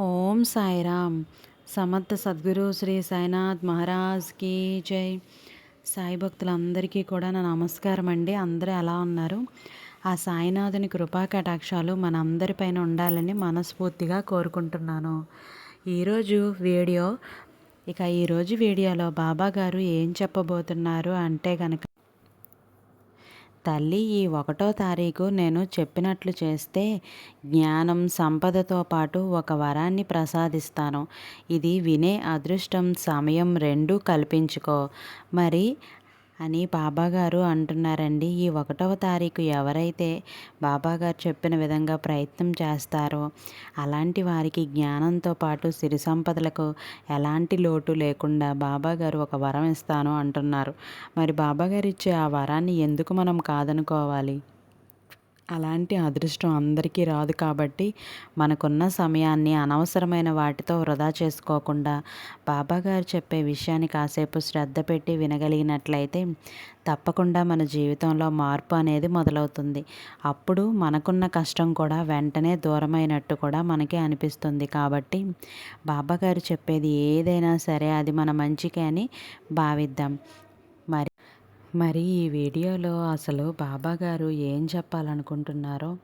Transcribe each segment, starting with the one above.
ఓం సాయిరామ్. సమర్థ సద్గురు శ్రీ సాయినాథ్ మహారాజ్కి జై. సాయి భక్తులందరికీ కూడా నా నమస్కారం అండి. అందరూ ఎలా ఉన్నారు? ఆ సాయినాథుని కృపా కటాక్షాలు మనందరిపైన ఉండాలని మనస్ఫూర్తిగా కోరుకుంటున్నాను. ఈరోజు వీడియో ఇక ఈరోజు వీడియోలో బాబా గారు ఏం చెప్పబోతున్నారు అంటే కనుక తల్లి ఈ ఒకటో తారీఖు నేను చెప్పినట్లు చేస్తే జ్ఞానం సంపదతో పాటు ఒక వరాన్ని ప్రసాదిస్తాను. ఇది వినే అదృష్టం సమయం రెండూ కల్పించుకో. మరి అని బాబాగారు అంటున్నారండి. ఈ ఒకటవ తారీఖు ఎవరైతే బాబాగారు చెప్పిన విధంగా ప్రయత్నం చేస్తారో అలాంటి వారికి జ్ఞానంతో పాటు సిరి సంపదలకు ఎలాంటి లోటు లేకుండా బాబాగారు ఒక వరం ఇస్తాను అంటున్నారు. మరి బాబాగారు ఇచ్చే ఆ వరాన్ని ఎందుకు మనం కాదనుకోవాలి? అలాంటి అదృష్టం అందరికీ రాదు కాబట్టి మనకున్న సమయాన్ని అనవసరమైన వాటితో వృధా చేసుకోకుండా బాబాగారు చెప్పే విషయాన్ని కాసేపు శ్రద్ధ పెట్టి వినగలిగినట్లయితే తప్పకుండా మన జీవితంలో మార్పు అనేది మొదలవుతుంది. అప్పుడు మనకున్న కష్టం కూడా వెంటనే దూరమైనట్టు కూడా మనకి అనిపిస్తుంది కాబట్టి బాబాగారు చెప్పేది ఏదైనా సరే అది మన మంచికే అని భావిద్దాం. మరి ఈ వీడియోలో అసలు బాబా గారు ఏం చెప్పాలనుకుంటున్నారో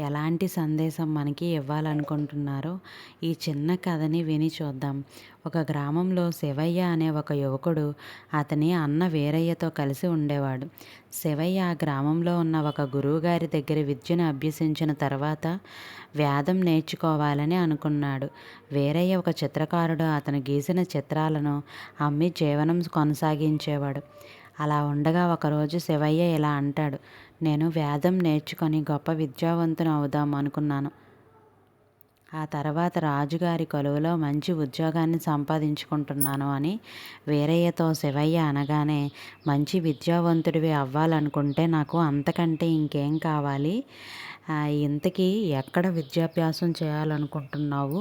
ఎలాంటి సందేశం మనకి ఇవ్వాలనుకుంటున్నారో ఈ చిన్న కథని విని చూద్దాం. ఒక గ్రామంలో శివయ్య అనే ఒక యువకుడు అతని అన్న వీరయ్యతో కలిసి ఉండేవాడు. శివయ్య ఆ గ్రామంలో ఉన్న ఒక గురువుగారి దగ్గర విద్యను అభ్యసించిన తర్వాత వేదం నేర్చుకోవాలని అనుకున్నాడు. వీరయ్య ఒక చిత్రకారుడు అతను గీసిన చిత్రాలను అమ్మి జీవనం కొనసాగించేవాడు. అలా ఉండగా ఒకరోజు శివయ్య ఇలా అంటాడు నేను వేదం నేర్చుకొని గొప్ప విద్యావంతుని అవుదాం అనుకున్నాను. ఆ తర్వాత రాజుగారి కొలువులో మంచి ఉద్యోగాన్ని సంపాదించుకుంటున్నాను అని వీరయ్యతో శివయ్య అనగానే మంచి విద్యావంతుడివి అవ్వాలనుకుంటే నాకు అంతకంటే ఇంకేం కావాలి? ఇంతకీ ఎక్కడ విద్యాభ్యాసం చేయాలనుకుంటున్నావు?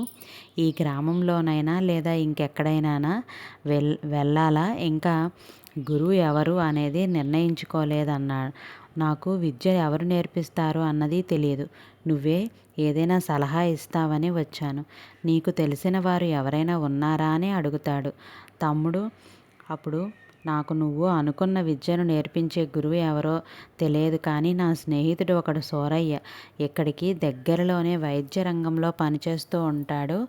ఈ గ్రామంలోనైనా లేదా ఇంకెక్కడైనా వెల్ వెళ్ళాలా? ఇంకా గురువు ఎవరు అనేది నిర్ణయించుకోలేదన్నా నాకు విద్య ఎవరు నేర్పిస్తారు అన్నది తెలియదు. నువ్వే ఏదైనా సలహా ఇస్తావని వచ్చాను. నీకు తెలిసిన వారు ఎవరైనా ఉన్నారా అని అడుగుతాడు. తమ్ముడు అప్పుడు నాకు నువ్వు అనుకున్న విద్యను నేర్పించే గురువు ఎవరో తెలియదు కానీ నా స్నేహితుడు ఒకడు సోరయ్య. ఇక్కడికి దగ్గరలోనే వైద్య రంగంలో పనిచేస్తూ ఉంటాడు.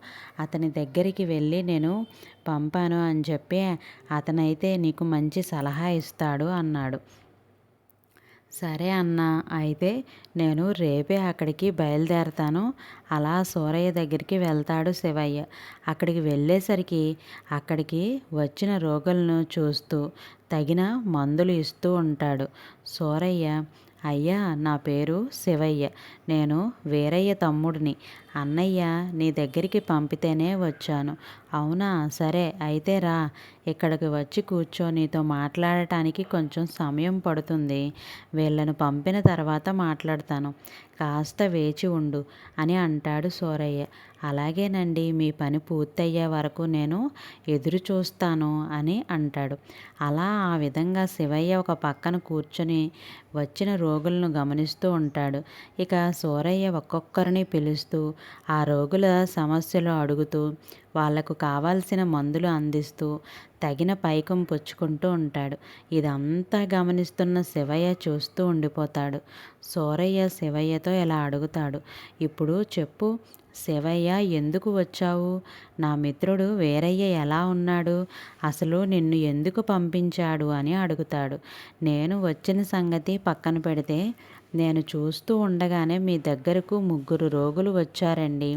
అతని దగ్గరికి వెళ్ళి నేను పంపాను అని చెప్పి అతనైతే నీకు మంచి సలహా ఇస్తాడు అన్నాడు. సరే అన్న అయితే నేను రేపే అక్కడికి బయలుదేరతాను. అలా సూరయ్య దగ్గరికి వెళ్తాడు శివయ్య. అక్కడికి వెళ్ళేసరికి అక్కడికి వచ్చిన రోగులను చూస్తూ తగిన మందులు ఇస్తూ ఉంటాడు. సూరయ్య అయ్యా నా పేరు శివయ్య. నేను వీరయ్య తమ్ముడిని. అన్నయ్య నీ దగ్గరికి పంపితేనే వచ్చాను. అవునా? సరే అయితే రా. ఇక్కడికి వచ్చి కూర్చో. నీతో మాట్లాడటానికి కొంచెం సమయం పడుతుంది. వీళ్ళను పంపిన తర్వాత మాట్లాడతాను. కాస్త వేచి ఉండు అని అంటాడు సూరయ్య. అలాగేనండి మీ పని పూర్తయ్యే వరకు నేను ఎదురు చూస్తాను అని అంటాడు. అలా ఆ విధంగా శివయ్య ఒక పక్కన కూర్చొని వచ్చిన రోగులను గమనిస్తూ ఉంటాడు. ఇక సూరయ్య ఒక్కొక్కరిని పిలుస్తూ ఆ రోగుల సమస్యలు అడుగుతూ వాళ్ళకు కావాల్సిన మందులు అందిస్తూ తగిన పైకం పుచ్చుకుంటూ ఉంటాడు. ఇదంతా గమనిస్తున్న శివయ్య చూస్తూ ఉండిపోతాడు. సూరయ్య శివయ్యతో ఇలా అడుగుతాడు. ఇప్పుడు చెప్పు శివయ్య ఎందుకు వచ్చావు? నా మిత్రుడు వేరయ్య ఎలా ఉన్నాడు? అసలు నిన్ను ఎందుకు పంపించాడు? అని అడుగుతాడు. నేను వచ్చిన సంగతి పక్కన పెడితే నేను చూస్తూ ఉండగానే మీ దగ్గరకు ముగ్గురు రోగులు వచ్చారండి.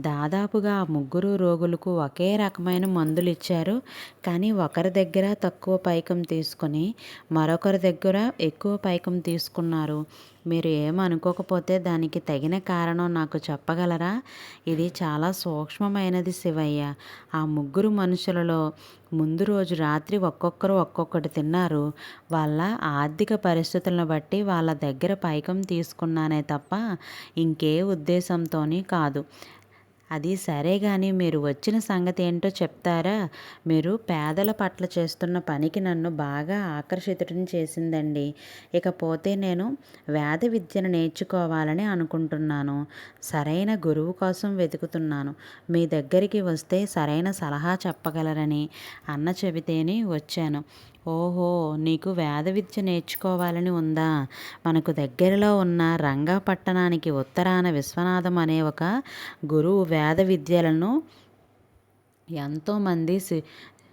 దాదాపుగా ఆ ముగ్గురు రోగులకు ఒకే రకమైన మందులు ఇచ్చారు. కానీ ఒకరి దగ్గర తక్కువ పైకం తీసుకొని మరొకరి దగ్గర ఎక్కువ పైకం తీసుకున్నారు. మీరు ఏమనుకోకపోతే దానికి తగిన కారణం నాకు చెప్పగలరా? ఇది చాలా సూక్ష్మమైనది శివయ్య. ఆ ముగ్గురు మనుషులలో ముందు రోజు రాత్రి ఒక్కొక్కరు ఒక్కొక్కటి తిన్నారు. వాళ్ళ ఆర్థిక పరిస్థితులను బట్టి వాళ్ళ దగ్గర పైకం తీసుకున్నానే తప్ప ఇంకే ఉద్దేశంతో కాదు. అది సరే కానీ మీరు వచ్చిన సంగతి ఏంటో చెప్తారా? మీరు పేదల పట్ల చేస్తున్న పనికి నన్ను బాగా ఆకర్షితుడిని చేసిందండి. ఇకపోతే నేను వేద విద్యను నేర్చుకోవాలని అనుకుంటున్నాను. సరైన గురువు కోసం వెతుకుతున్నాను. మీ దగ్గరికి వస్తే సరైన సలహా చెప్పగలరని అన్న చెబితేనే వచ్చాను. ఓహో నీకు వేద విద్య నేర్చుకోవాలని ఉందా? మనకు దగ్గరలో ఉన్న రంగాపట్టణానికి ఉత్తరాన విశ్వనాథం అనే ఒక గురువు వేద విద్యలను ఎంతోమంది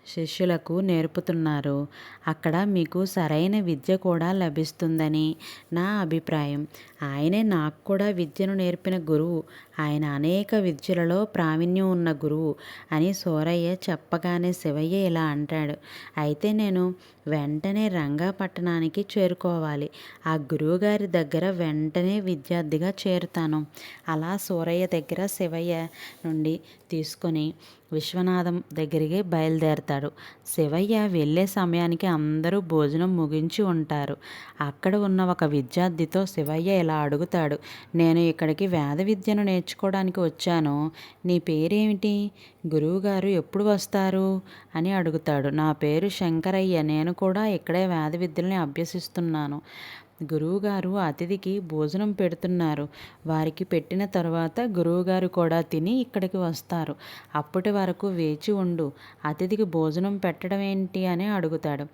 శిష్యులకు నేర్పుతున్నారు. అక్కడ మీకు సరైన విద్య కూడా లభిస్తుందని నా అభిప్రాయం. ఆయనే నాకు కూడా విద్యను నేర్పిన గురువు. ఆయన అనేక విద్యలలో ప్రావీణ్యం ఉన్న గురువు అని సూరయ్య చెప్పగానే శివయ్య ఇలా అంటాడు. అయితే నేను వెంటనే రంగాపట్టణానికి చేరుకోవాలి. ఆ గురువుగారి దగ్గర వెంటనే విద్యార్థిగా చేరుతాను. అలా సూరయ్య దగ్గర శివయ్య నుండి తీసుకొని విశ్వనాథం దగ్గరికి బయలుదేరతాడు. శివయ్య వెళ్ళే సమయానికి అందరూ భోజనం ముగించి ఉంటారు. అక్కడ ఉన్న ఒక విద్యార్థితో శివయ్య ఇలా అడుగుతాడు నేను ఇక్కడికి వేద విద్యను నేర్చుకోవడానికి వచ్చాను. నీ పేరేమిటి? గురువుగారు ఎప్పుడు వస్తారు? అని అడుగుతాడు. నా పేరు శంకరయ్య. నేను కూడా ఇక్కడే వేద విద్యల్ని అభ్యసిస్తున్నాను. గురువుగారు అతిథికి భోజనం పెడుతున్నారు. వారికి పెట్టిన తర్వాత గురువుగారు కూడా తిని ఇక్కడికి వస్తారు. అప్పటి వరకు వేచి ఉండు. అతిథికి భోజనం పెట్టడం ఏంటి అని అడుగుతాడు.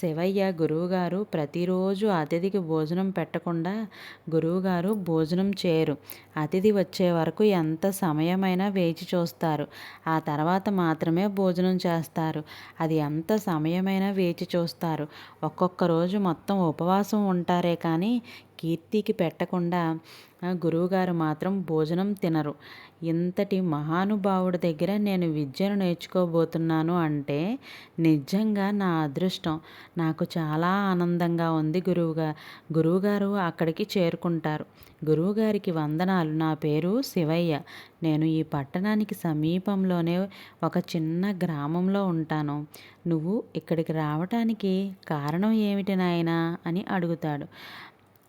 శివయ్య గురువుగారు ప్రతిరోజు అతిథికి భోజనం పెట్టకుండా గురువుగారు భోజనం చేయరు. అతిథి వచ్చే వరకు ఎంత సమయమైనా వేచి చూస్తారు. ఆ తర్వాత మాత్రమే భోజనం చేస్తారు. అది ఎంత సమయమైనా వేచి చూస్తారు. ఒక్కొక్క రోజు మొత్తం ఉపవాసం ఉంటారే కానీ కీర్తికి పెట్టకుండా గురువుగారు మాత్రం భోజనం తినరు. ఇంతటి మహానుభావుడి దగ్గర నేను విద్యను నేర్చుకోబోతున్నాను అంటే నిజంగా నా అదృష్టం. నాకు చాలా ఆనందంగా ఉంది గురువుగా గురువుగారు అక్కడికి చేరుకుంటారు. గురువుగారికి వందనాలు. నా పేరు శివయ్య. నేను ఈ పట్టణానికి సమీపంలోనే ఒక చిన్న గ్రామంలో ఉంటాను. నువ్వు ఇక్కడికి రావటానికి కారణం ఏమిటి నాయనా అని అడుగుతాడు.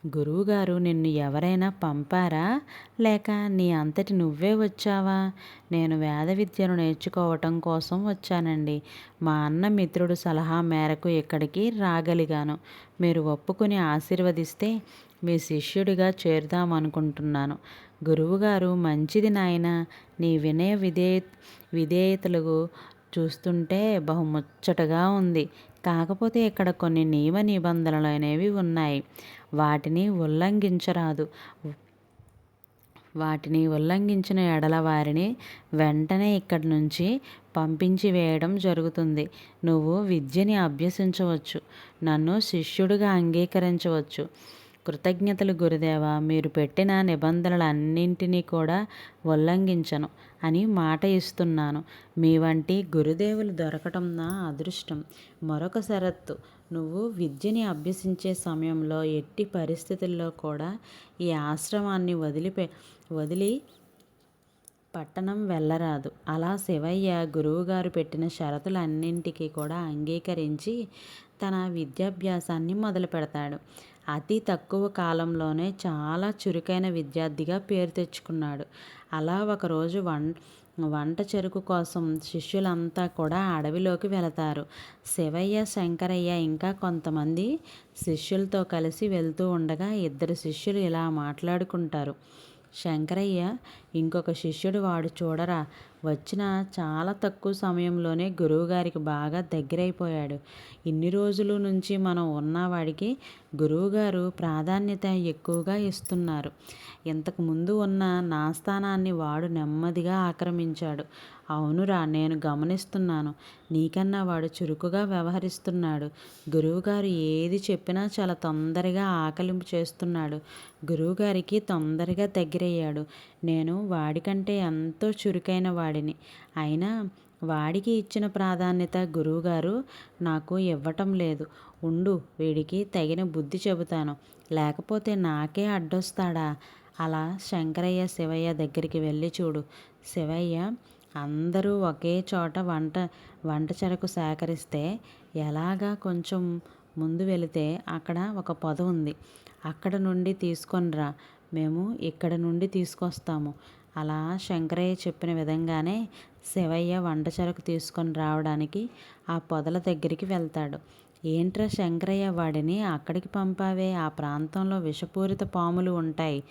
గురువుగారు నిన్ను ఎవరైనా పంపారా? లేక నీ అంతటి నువ్వే వచ్చావా? నేను వేద విద్యను నేర్చుకోవటం కోసం వచ్చానండి. మా అన్న మిత్రుడు సలహా మేరకు ఇక్కడికి రాగలిగాను. మీరు ఒప్పుకుని ఆశీర్వదిస్తే మీ శిష్యుడిగా చేరుదామనుకుంటున్నాను. గురువుగారు మంచిది నాయన. నీ వినయ విధేయ విధేయతలకు చూస్తుంటే బహుముచ్చటగా ఉంది. కాకపోతే ఇక్కడ కొన్ని నియమ నిబంధనలు అనేవి ఉన్నాయి. వాటిని ఉల్లంఘించరాదు. వాటిని ఉల్లంఘించిన ఎడల వారిని వెంటనే ఇక్కడి నుంచి పంపించి వేయడం జరుగుతుంది. నువ్వు విద్యని అభ్యసించవచ్చు. నన్ను శిష్యుడిగా అంగీకరించవచ్చు. కృతజ్ఞతలు గురుదేవ మీరు పెట్టిన నిబంధనలన్నింటినీ కూడా ఉల్లంఘించను అని మాట ఇస్తున్నాను. మీ వంటి గురుదేవులు దొరకటం నా అదృష్టం. మరొక షరత్తు నువ్వు విద్యని అభ్యసించే సమయంలో ఎట్టి పరిస్థితుల్లో కూడా ఈ ఆశ్రమాన్ని వదిలిపే వదిలి పట్టణం వెళ్ళరాదు. అలా శివయ్య గురువుగారు పెట్టిన షరతులన్నింటికి కూడా అంగీకరించి తన విద్యాభ్యాసాన్ని మొదలు పెడతాడు. అతి తక్కువ కాలంలోనే చాలా చురుకైన విద్యార్థిగా పేరు తెచ్చుకున్నాడు. అలా ఒకరోజు వన్ వంట చెరుకు కోసం శిష్యులంతా కూడా అడవిలోకి వెళతారు. శివయ్య శంకరయ్య ఇంకా కొంతమంది శిష్యులతో కలిసి వెళ్తూ ఉండగా ఇద్దరు శిష్యులు ఇలా మాట్లాడుకుంటారు. శంకరయ్య ఇంకొక శిష్యుడు వాడు చూడరా? వచ్చిన చాలా తక్కువ సమయంలోనే గురువుగారికి బాగా దగ్గరైపోయాడు. ఇన్ని రోజుల నుంచి మనం ఉన్నవాడికి గురువుగారు ప్రాధాన్యత ఎక్కువగా ఇస్తున్నారు. ఇంతకు ముందు ఉన్న నా స్థానాన్ని వాడు నెమ్మదిగా ఆక్రమించాడు. అవునురా నేను గమనిస్తున్నాను. నీకన్నా వాడు చురుకుగా వ్యవహరిస్తున్నాడు. గురువుగారు ఏది చెప్పినా చాలా తొందరగా ఆకలింపు చేస్తున్నాడు. గురువుగారికి తొందరగా దగ్గరయ్యాడు. నేను వాడికంటే ఎంతో చురుకైన వాడిని. అయినా వాడికి ఇచ్చిన ప్రాధాన్యత గురువుగారు నాకు ఇవ్వటం లేదు. ఉండు వీడికి తగిన బుద్ధి చెబుతాను. లేకపోతే నాకే అడ్డొస్తాడా? అలా శంకరయ్య శివయ్య దగ్గరికి వెళ్ళి చూడు. శివయ్య అందరూ ఒకే చోట వంట వంట చెరకు సేకరిస్తే ఎలాగా కొంచెం ముందు వెళితే అక్కడ ఒక పొద ఉంది. అక్కడ నుండి తీసుకొనిరా మేము ఇక్కడ నుండి తీసుకొస్తాము. అలా శంకరయ్య చెప్పిన విధంగానే శివయ్య వంట చెరకు తీసుకొని రావడానికి ఆ పొదల దగ్గరికి వెళ్తాడు. ఏంట్రా శంకరయ్య వాడిని అక్కడికి పంపావే? ఆ ప్రాంతంలో విషపూరిత పాములు ఉంటాయి.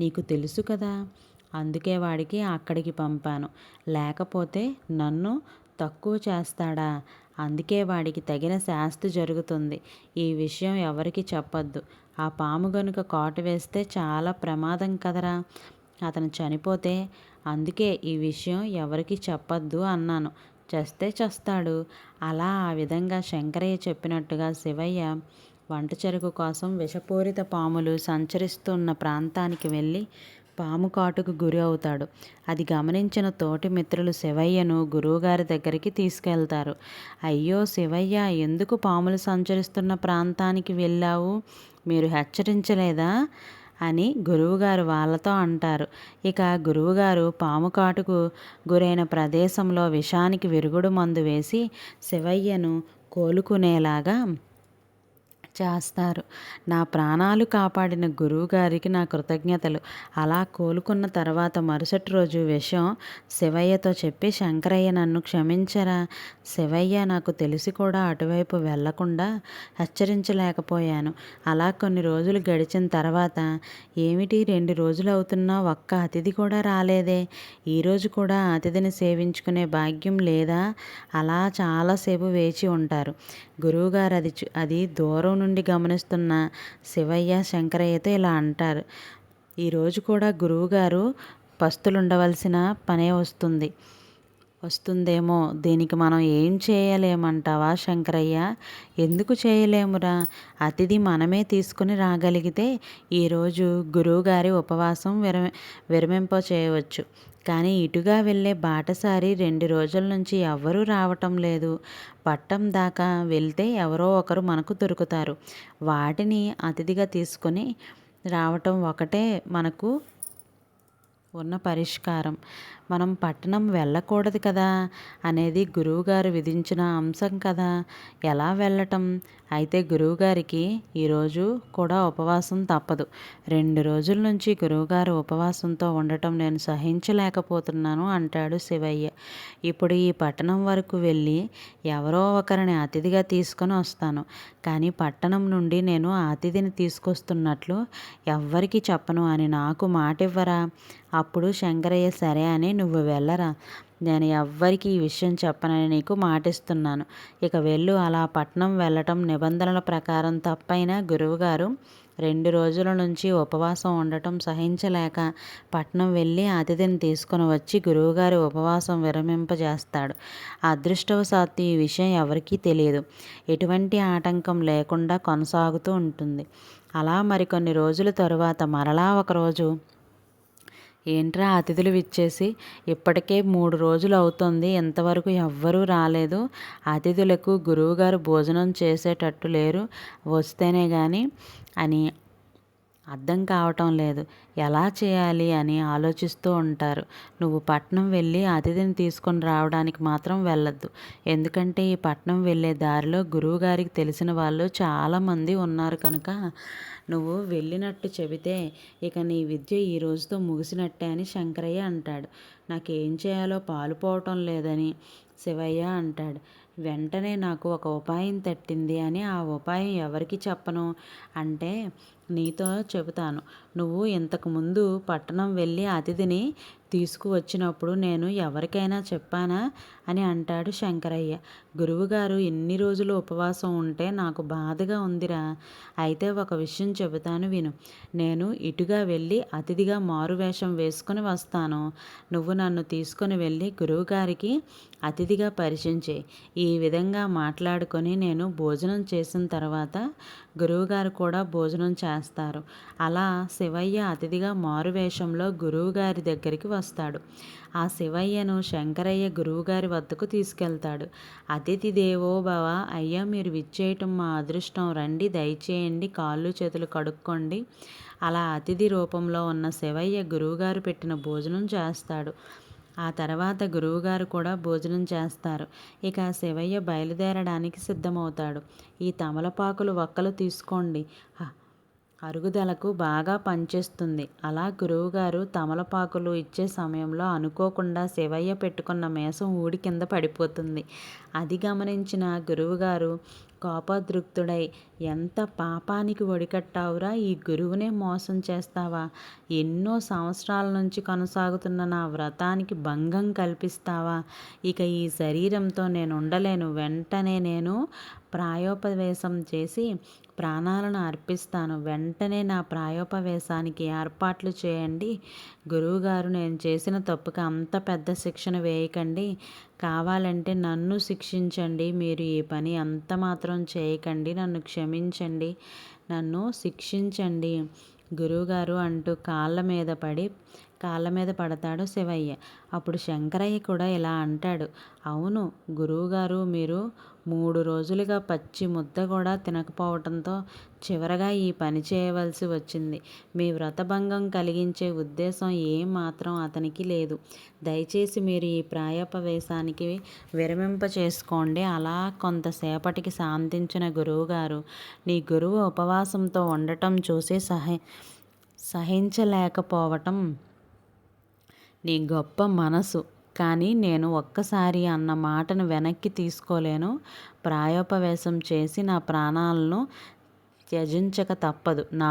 నీకు తెలుసు కదా? అందుకే వాడికి అక్కడికి పంపాను. లేకపోతే నన్ను తక్కువ చేస్తాడా? అందుకే వాడికి తగిన శాస్తి జరుగుతుంది. ఈ విషయం ఎవరికి చెప్పొద్దు. ఆ పాము గనుక కాటు వేస్తే చాలా ప్రమాదం కదరా? అతను చనిపోతే అందుకే ఈ విషయం ఎవరికి చెప్పొద్దు అన్నాను. చస్తే చస్తాడు. అలా ఆ విధంగా శంకరయ్య చెప్పినట్టుగా శివయ్య వంట చెరుకు కోసం విషపూరిత పాములు సంచరిస్తున్న ప్రాంతానికి వెళ్ళి పాము కాటుకు గురి అవుతాడు. అది గమనించిన తోటి మిత్రులు శివయ్యను గురువుగారి దగ్గరికి తీసుకెళ్తారు. అయ్యో శివయ్య ఎందుకు పాములు సంచరిస్తున్న ప్రాంతానికి వెళ్ళావు? మీరు హెచ్చరించలేదా? అని గురువుగారు వాళ్ళతో అంటారు. ఇక గురువుగారు పాము కాటుకు గురైన ప్రదేశంలో విషానికి విరుగుడు మందు వేసి శివయ్యను కోలుకునేలాగా చేస్తారు. నా ప్రాణాలు కాపాడిన గురువుగారికి నా కృతజ్ఞతలు. అలా కోలుకున్న తర్వాత మరుసటి రోజు విషయం శివయ్యతో చెప్పి శంకరయ్య నన్ను క్షమించరా? శివయ్య నాకు తెలిసి కూడా అటువైపు వెళ్ళకుండా హెచ్చరించలేకపోయాను. అలా కొన్ని రోజులు గడిచిన తర్వాత ఏమిటి రెండు రోజులు అవుతున్నా ఒక్క అతిథి కూడా రాలేదే? ఈరోజు కూడా అతిథిని సేవించుకునే భాగ్యం లేదా? అలా చాలాసేపు వేచి ఉంటారు. గురువుగారు అది అది దూరం నుండి గమనిస్తున్న శివయ్య శంకరయ్యతో ఇలా అంటారు. ఈరోజు కూడా గురువుగారు పస్తులుండవలసిన పనే వస్తుంది. వస్తుందేమో దీనికి మనం ఏం చేయలేమంటావా శంకరయ్య? ఎందుకు చేయలేమురా? అతిథి మనమే తీసుకుని రాగలిగితే ఈరోజు గురువుగారి ఉపవాసం విరమ విరమింప చేయవచ్చు కానీ ఇటుగా వెళ్ళే బాటసారి రెండు రోజుల నుంచి ఎవ్వరూ రావటం లేదు. పట్టం దాకా వెళ్తే ఎవరో ఒకరు మనకు దొరుకుతారు. వాటిని అతిథిగా తీసుకొని రావటం ఒకటే మనకు ఉన్న పరిష్కారం. మనం పట్టణం వెళ్ళకూడదు కదా? అనేది గురువుగారు విధించిన అంశం కదా. ఎలా వెళ్ళటం? అయితే గురువుగారికి ఈరోజు కూడా ఉపవాసం తప్పదు. రెండు రోజుల నుంచి గురువుగారు ఉపవాసంతో ఉండటం నేను సహించలేకపోతున్నాను అంటాడు శివయ్య. ఇప్పుడు ఈ పట్టణం వరకు వెళ్ళి ఎవరో ఒకరిని అతిథిగా తీసుకొని వస్తాను. కానీ పట్టణం నుండి నేను అతిథిని తీసుకొస్తున్నట్లు ఎవ్వరికి చెప్పను అని నాకు మాట ఇవ్వరా అప్పుడు శంకరయ్య సరే అని నువ్వు వెళ్ళరా. నేను ఎవ్వరికి ఈ విషయం చెప్పనని నీకు మాటిస్తున్నాను. ఇక వెళ్ళు అలా పట్నం వెళ్ళటం నిబంధనల ప్రకారం తప్పైనా గురువుగారు రెండు రోజుల నుంచి ఉపవాసం ఉండటం సహించలేక పట్నం వెళ్ళి అతిథిని తీసుకుని వచ్చి గురువుగారి ఉపవాసం విరమింపజేస్తాడు. అదృష్టవశాత్తు ఈ విషయం ఎవరికీ తెలియదు. ఎటువంటి ఆటంకం లేకుండా కొనసాగుతూ ఉంటుంది. అలా మరికొన్ని రోజుల తరువాత మరలా ఒకరోజు ఏంట్రా అతిథులు విచ్చేసి ఇప్పటికే మూడు రోజులు అవుతుంది ఇంతవరకు ఎవ్వరూ రాలేదు. అతిథులకు గురువుగారు భోజనం చేసేటట్టు లేరు. వస్తేనే కానీ అని అర్థం కావటం లేదు. ఎలా చేయాలి అని ఆలోచిస్తూ ఉంటారు. నువ్వు పట్నం వెళ్ళి అతిథిని తీసుకొని రావడానికి మాత్రం వెళ్ళొద్దు. ఎందుకంటే ఈ పట్నం వెళ్ళే దారిలో గురువుగారికి తెలిసిన వాళ్ళు చాలామంది ఉన్నారు కనుక నువ్వు వెళ్ళినట్టు చెబితే ఇక నీ విద్య ఈ రోజుతో ముగిసినట్టే అని శంకరయ్య అంటాడు. నాకేం చేయాలో పాలుపోవటం లేదని శివయ్య అంటాడు. వెంటనే నాకు ఒక ఉపాయం తట్టింది అని ఆ ఉపాయం ఎవరికి చెప్పను? అంటే నీతో చెబుతాను. నువ్వు ఇంతకుముందు పట్టణం వెళ్ళి అతిథిని తీసుకువచ్చినప్పుడు నేను ఎవరికైనా చెప్పానా? అని అంటాడు శంకరయ్య. గురువుగారు ఎన్ని రోజులు ఉపవాసం ఉంటే నాకు బాధగా ఉందిరా. అయితే ఒక విషయం చెబుతాను విను. నేను ఇటుగా వెళ్ళి అతిథిగా మారువేషం వేసుకుని వస్తాను. నువ్వు నన్ను తీసుకొని వెళ్ళి గురువుగారికి అతిథిగా పరిచయం చేయి. ఈ విధంగా మాట్లాడుకొని నేను భోజనం చేసిన తర్వాత గురువుగారు కూడా భోజనం చేస్తారు. అలా శివయ్య అతిథిగా మారువేషంలో గురువుగారి దగ్గరికి వస్తాడు. ఆ శివయ్యను శంకరయ్య గురువుగారి వద్దకు తీసుకెళ్తాడు. అతిథి దేవో భవ అయ్యా మీరు విచ్చేయటం మా అదృష్టం. రండి దయచేయండి కాళ్ళు చేతులు కడుక్కోండి. అలా అతిథి రూపంలో ఉన్న శివయ్య గురువుగారు పెట్టిన భోజనం చేస్తాడు. ఆ తర్వాత గురువుగారు కూడా భోజనం చేస్తారు. ఇక శివయ్య బయలుదేరడానికి సిద్ధమవుతాడు. ఈ తమలపాకులు ఒక్కలు తీసుకోండి. అరుగుదలకు బాగా పనిచేస్తుంది. అలా గురువుగారు తమలపాకులు ఇచ్చే సమయంలో అనుకోకుండా శివయ్య పెట్టుకున్న మేసం ఊడి కింద పడిపోతుంది. అది గమనించిన గురువుగారు కోపదృక్తుడై ఎంత పాపానికి ఒడికట్టావురా ఈ గురువునే మోసం చేస్తావా? ఎన్నో సంవత్సరాల నుంచి కొనసాగుతున్న నా వ్రతానికి భంగం కల్పిస్తావా? ఇక ఈ శరీరంతో నేను ఉండలేను వెంటనే నేను ప్రాయోపవేశం చేసి ప్రాణాలను అర్పిస్తాను. వెంటనే నా ప్రాయోపవేశానికి ఏర్పాట్లు చేయండి. గురువుగారు నేను చేసిన తప్పుకు అంత పెద్ద శిక్షణ వేయకండి. కావాలంటే నన్ను శిక్షించండి. మీరు ఈ పని అంత మాత్రం చేయకండి. నన్ను క్షమించండి నన్ను శిక్షించండి. గురువుగారు అంటూ కాళ్ళ మీద పడి కాళ్ళ మీద పడతాడు శివయ్య. అప్పుడు శంకరయ్య కూడా ఇలా అంటాడు. అవును గురువుగారు మీరు మూడు రోజులుగా పచ్చి ముద్ద కూడా తినకపోవటంతో చివరగా ఈ పని చేయవలసి వచ్చింది. మీ వ్రతభంగం కలిగించే ఉద్దేశం ఏమాత్రం అతనికి లేదు. దయచేసి మీరు ఈ ప్రాయోపవేశానికి విరమింప చేసుకోండి. అలా కొంతసేపటికి శాంతించిన గురువుగారు నీ గురువు ఉపవాసంతో ఉండటం చూసి సహ సహించలేకపోవటం నీ గొప్ప మనసు. కానీ నేను ఒక్కసారి అన్న మాటను వెనక్కి తీసుకోలేను. ప్రాయోపవేశం చేసి నా ప్రాణాలను త్యజించక తప్పదు. నా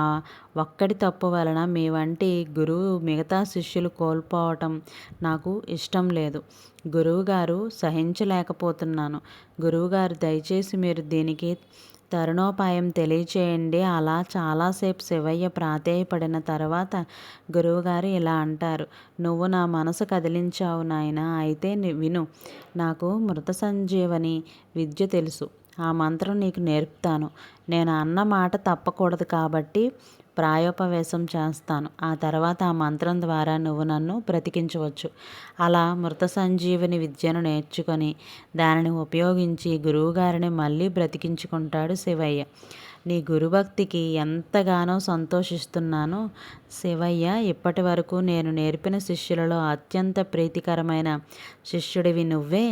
ఒక్కడి తప్పు వలన మీ వంటి గురువు మిగతా శిష్యులు కోల్పోవటం నాకు ఇష్టం లేదు. గురువుగారు సహించలేకపోతున్నాను. గురువుగారు దయచేసి మీరు దీనికి తరుణోపాయం తెలియచేయండి. అలా చాలాసేపు శివయ్య ప్రాధేయపడిన తర్వాత గురువుగారు ఇలా అంటారు. నువ్వు నా మనసు కదిలించావు నాయన. అయితే విను. నాకు మృత సంజీవని విద్య తెలుసు. ఆ మంత్రం నీకు నేర్పుతాను. నేను అన్న మాట తప్పకూడదు కాబట్టి ప్రాయోపవేశం చేస్తాను. ఆ తర్వాత ఆ మంత్రం ద్వారా నువ్వు నన్ను బ్రతికించవచ్చు. అలా మృత సంజీవిని విద్యను నేర్చుకొని దానిని ఉపయోగించి గురువుగారిని మళ్ళీ బ్రతికించుకుంటాడు శివయ్య. నీ గురుభక్తికి ఎంతగానో సంతోషిస్తున్నాను శివయ్య. ఇప్పటి వరకు నేను నేర్పిన శిష్యులలో అత్యంత ప్రీతికరమైన శిష్యుడివి నువ్వే.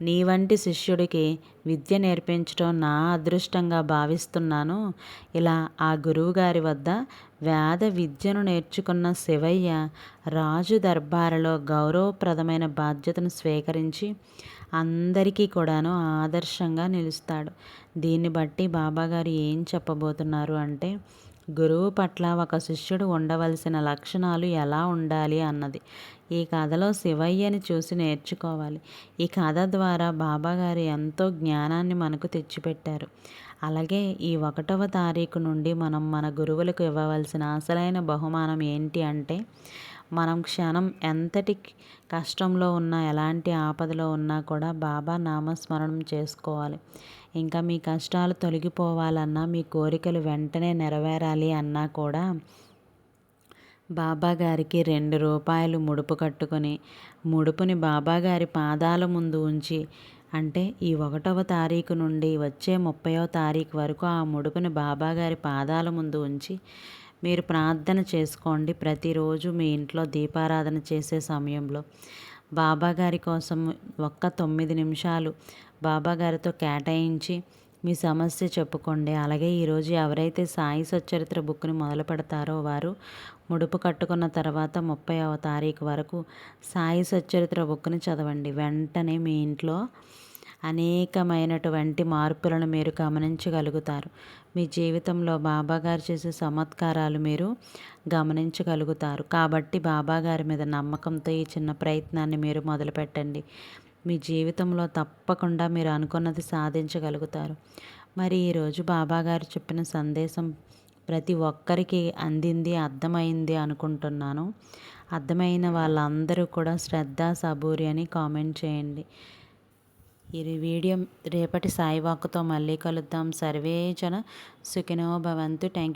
నీ వంటి శిష్యుడికి విద్య నేర్పించడం నా అదృష్టంగా భావిస్తున్నాను. ఇలా ఆ గురువుగారి వద్ద వేద విద్యను నేర్చుకున్న శివయ్య రాజు దర్బారులో గౌరవప్రదమైన బాధ్యతను స్వీకరించి అందరికీ కూడాను ఆదర్శంగా నిలుస్తాడు. దీన్ని బట్టి బాబాగారు ఏం చెప్పబోతున్నారు అంటే గురువు పట్ల ఒక శిష్యుడు ఉండవలసిన లక్షణాలు ఎలా ఉండాలి అన్నది. ఈ కథలో శివయ్యని చూసి నేర్చుకోవాలి. ఈ కథ ద్వారా బాబాగారు ఎంతో జ్ఞానాన్ని మనకు తెచ్చిపెట్టారు. అలాగే ఈ ఒకటవ తారీఖు నుండి మనం మన గురువులకు ఇవ్వవలసిన అసలైన బహుమానం ఏంటి అంటే మనం క్షణం ఎంతటి కష్టంలో ఉన్నా ఎలాంటి ఆపదలో ఉన్నా కూడా బాబా నామస్మరణం చేసుకోవాలి. ఇంకా మీ కష్టాలు తొలగిపోవాలన్నా మీ కోరికలు వెంటనే నెరవేరాలి అన్నా కూడా బాబాగారికి రెండు రూపాయలు ముడుపు కట్టుకొని ముడుపుని బాబాగారి పాదాల ముందు ఉంచి అంటే ఈ ఒకటవ తారీఖు నుండి వచ్చే ముప్పయో తారీఖు వరకు ఆ ముడుపుని బాబాగారి పాదాల ముందు ఉంచి మీరు ప్రార్థన చేసుకోండి ప్రతిరోజు మీ ఇంట్లో దీపారాధన చేసే సమయంలో. బాబాగారి కోసం ఒక్క తొమ్మిది నిమిషాలు బాబాగారితో కేటాయించి మీ సమస్య చెప్పుకోండి. అలాగే ఈరోజు ఎవరైతే సాయి సచ్చరిత్ర బుక్ని మొదలు పెడతారో వారు ముడుపు కట్టుకున్న తర్వాత ముప్పైవ తారీఖు వరకు సాయి సచ్చరిత్ర బుక్ని చదవండి. వెంటనే మీ ఇంట్లో అనేకమైనటువంటి మార్పులను మీరు గమనించగలుగుతారు. మీ జీవితంలో బాబాగారు చేసే చమత్కారాలు మీరు గమనించగలుగుతారు. కాబట్టి బాబాగారి మీద నమ్మకంతో ఈ చిన్న ప్రయత్నాన్ని మీరు మొదలుపెట్టండి. మీ జీవితంలో తప్పకుండా మీరు అనుకున్నది సాధించగలుగుతారు. మరి ఈరోజు బాబాగారు చెప్పిన సందేశం ప్రతి ఒక్కరికి అందింది అర్థమైంది అనుకుంటున్నాను. అర్థమైన వాళ్ళందరూ కూడా శ్రద్ధ సబూరి అని కామెంట్ చేయండి. ఈ వీడియో రేపటి సాయివాకుతో మళ్ళీ కలుద్దాం. సర్వేజన సుఖినో భవంతు. Thank you